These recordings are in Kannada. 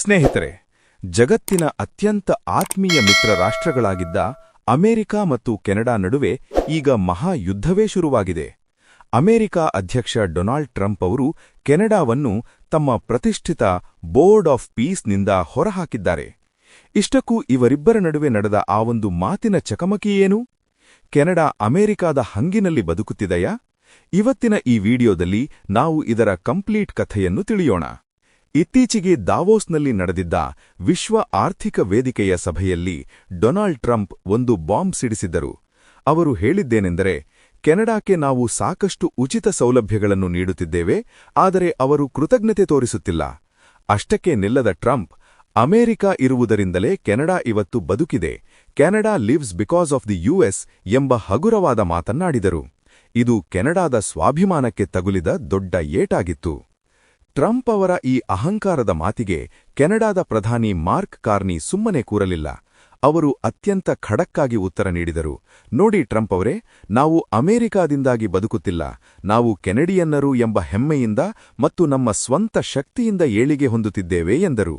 ಸ್ನೇಹಿತರೆ, ಜಗತ್ತಿನ ಅತ್ಯಂತ ಆತ್ಮೀಯ ಮಿತ್ರ ರಾಷ್ಟ್ರಗಳಾಗಿದ್ದ ಅಮೆರಿಕ ಮತ್ತು ಕೆನಡಾ ನಡುವೆ ಈಗ ಮಹಾಯುದ್ಧವೇ ಶುರುವಾಗಿದೆ. ಅಮೆರಿಕ ಅಧ್ಯಕ್ಷ ಡೊನಾಲ್ಡ್ ಟ್ರಂಪ್ ಅವರು ಕೆನಡಾವನ್ನು ತಮ್ಮ ಪ್ರತಿಷ್ಠಿತ ಬೋರ್ಡ್ ಆಫ್ ಪೀಸ್ನಿಂದ ಹೊರಹಾಕಿದ್ದಾರೆ. ಇಷ್ಟಕ್ಕೂ ಇವರಿಬ್ಬರ ನಡುವೆ ನಡೆದ ಆ ಒಂದು ಮಾತಿನ ಚಕಮಕಿಯೇನು ಕೆನಡಾ ಅಮೆರಿಕಾದ ಹಂಗಿನಲ್ಲಿ ಬದುಕುತ್ತಿದೆಯಾ? ಇವತ್ತಿನ ಈ ವಿಡಿಯೋದಲ್ಲಿ ನಾವು ಇದರ ಕಂಪ್ಲೀಟ್ ಕಥೆಯನ್ನು ತಿಳಿಯೋಣ. ಇತ್ತೀಚೆಗೆ ದಾವೋಸ್ನಲ್ಲಿ ನಡೆದಿದ್ದ ವಿಶ್ವ ಆರ್ಥಿಕ ವೇದಿಕೆಯ ಸಭೆಯಲ್ಲಿ ಡೊನಾಲ್ಡ್ ಟ್ರಂಪ್ ಒಂದು ಬಾಂಬ್ ಸಿಡಿಸಿದ್ದರು. ಅವರು ಹೇಳಿದ್ದೇನೆಂದರೆ, ಕೆನಡಾಕ್ಕೆ ನಾವು ಸಾಕಷ್ಟು ಉಚಿತ ಸೌಲಭ್ಯಗಳನ್ನು ನೀಡುತ್ತಿದ್ದೇವೆ, ಆದರೆ ಅವರು ಕೃತಜ್ಞತೆ ತೋರಿಸುತ್ತಿಲ್ಲ. ಅಷ್ಟಕ್ಕೆ ನಿಲ್ಲದ ಟ್ರಂಪ್, ಅಮೆರಿಕ ಇರುವುದರಿಂದಲೇ ಕೆನಡಾ ಇವತ್ತು ಬದುಕಿದೆ, Canada lives because of the US ಎಂಬ ಹಗುರವಾದ ಮಾತನ್ನಾಡಿದರು. ಇದು ಕೆನಡಾದ ಸ್ವಾಭಿಮಾನಕ್ಕೆ ತಗುಲಿದ ದೊಡ್ಡ ಏಟಾಗಿತ್ತು. ಟ್ರಂಪ್ ಅವರ ಈ ಅಹಂಕಾರದ ಮಾತಿಗೆ ಕೆನಡಾದ ಪ್ರಧಾನಿ ಮಾರ್ಕ್ ಕಾರ್ನಿ ಸುಮ್ಮನೆ ಕೂರಲಿಲ್ಲ. ಅವರು ಅತ್ಯಂತ ಖಡಕ್ಕಾಗಿ ಉತ್ತರ ನೀಡಿದರು. ನೋಡಿ ಟ್ರಂಪ್ ಅವರೇ, ನಾವು ಅಮೆರಿಕಾದಿಂದಾಗಿ ಬದುಕುತ್ತಿಲ್ಲ. ನಾವು ಕೆನಡಿಯನ್ನರು ಎಂಬ ಹೆಮ್ಮೆಯಿಂದ ಮತ್ತು ನಮ್ಮ ಸ್ವಂತ ಶಕ್ತಿಯಿಂದ ಏಳಿಗೆ ಹೊಂದುತ್ತಿದ್ದೇವೆ ಎಂದರು.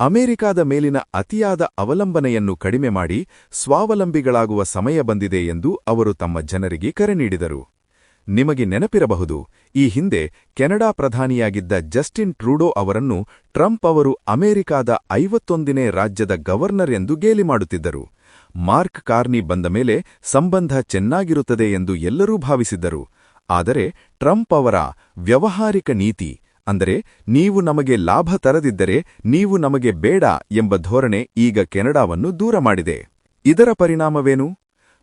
ಅಮೆರಿಕಾದ ಮೇಲಿನ ಅತಿಯಾದ ಅವಲಂಬನೆಯನ್ನು ಕಡಿಮೆ ಮಾಡಿ ಸ್ವಾವಲಂಬಿಗಳಾಗುವ ಸಮಯ ಬಂದಿದೆ ಎಂದು ಅವರು ತಮ್ಮ ಜನರಿಗೆ ಕರೆ ನೀಡಿದರು. ನಿಮಗೆ ನೆನಪಿರಬಹುದು, ಈ ಹಿಂದೆ ಕೆನಡಾ ಪ್ರಧಾನಿಯಾಗಿದ್ದ ಜಸ್ಟಿನ್ ಟ್ರೂಡೋ ಅವರನ್ನು ಟ್ರಂಪ್ ಅವರು ಅಮೆರಿಕಾದ ಐವತ್ತೊಂದನೇ ರಾಜ್ಯದ ಗವರ್ನರ್ ಎಂದು ಗೇಲಿ ಮಾಡುತ್ತಿದ್ದರು. ಮಾರ್ಕ್ ಕಾರ್ನಿ ಬಂದ ಮೇಲೆ ಸಂಬಂಧ ಚೆನ್ನಾಗಿರುತ್ತದೆ ಎಂದು ಎಲ್ಲರೂ ಭಾವಿಸಿದ್ದರು. ಆದರೆ ಟ್ರಂಪ್ ಅವರ ವ್ಯವಹಾರಿಕ ನೀತಿ, ಅಂದರೆ ನೀವು ನಮಗೆ ಲಾಭ ತರದಿದ್ದರೆ ನೀವು ನಮಗೆ ಬೇಡ ಎಂಬ ಧೋರಣೆ ಈಗ ಕೆನಡಾವನ್ನು ದೂರ ಮಾಡಿದೆ. ಇದರ ಪರಿಣಾಮವೇನು?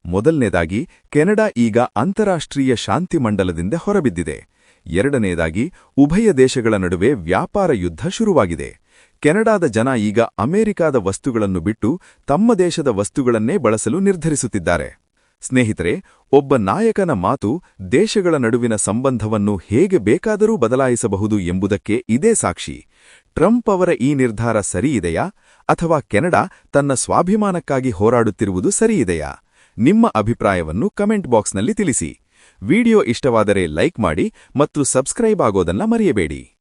ಮೊದಲನೇದಾಗಿ, ಕೆನಡಾ ಈಗ ಅಂತಾರಾಷ್ಟ್ರೀಯ ಶಾಂತಿ ಮಂಡಲದಿಂದ ಹೊರಬಿದ್ದಿದೆ. ಎರಡನೆಯದಾಗಿ ಉಭಯ ದೇಶಗಳ ನಡುವೆ ವ್ಯಾಪಾರ ಯುದ್ಧ ಶುರುವಾಗಿದೆ. ಕೆನಡಾದ ಜನ ಈಗ ಅಮೆರಿಕಾದ ವಸ್ತುಗಳನ್ನು ಬಿಟ್ಟು ತಮ್ಮ ದೇಶದ ವಸ್ತುಗಳನ್ನೇ ಬಳಸಲು ನಿರ್ಧರಿಸುತ್ತಿದ್ದಾರೆ. ಸ್ನೇಹಿತರೆ, ಒಬ್ಬ ನಾಯಕನ ಮಾತು ದೇಶಗಳ ನಡುವಿನ ಸಂಬಂಧವನ್ನು ಹೇಗೆ ಬೇಕಾದರೂ ಬದಲಾಯಿಸಬಹುದು ಎಂಬುದಕ್ಕೆ ಇದೇ ಸಾಕ್ಷಿ. ಟ್ರಂಪ್ ಅವರ ಈ ನಿರ್ಧಾರ ಸರಿಯಿದೆಯಾ? ಅಥವಾ ಕೆನಡಾ ತನ್ನ ಸ್ವಾಭಿಮಾನಕ್ಕಾಗಿ ಹೋರಾಡುತ್ತಿರುವುದು ಸರಿಯಿದೆಯಾ? ನಿಮ್ಮ ಅಭಿಪ್ರಾಯವನ್ನು ಕಮೆಂಟ್ ಬಾಕ್ಸ್ನಲ್ಲಿ ತಿಳಿಸಿ. ವಿಡಿಯೋ ಇಷ್ಟವಾದರೆ ಲೈಕ್ ಮಾಡಿ ಮತ್ತು ಸಬ್ಸ್ಕ್ರೈಬ್ ಆಗೋದನ್ನ ಮರೆಯಬೇಡಿ.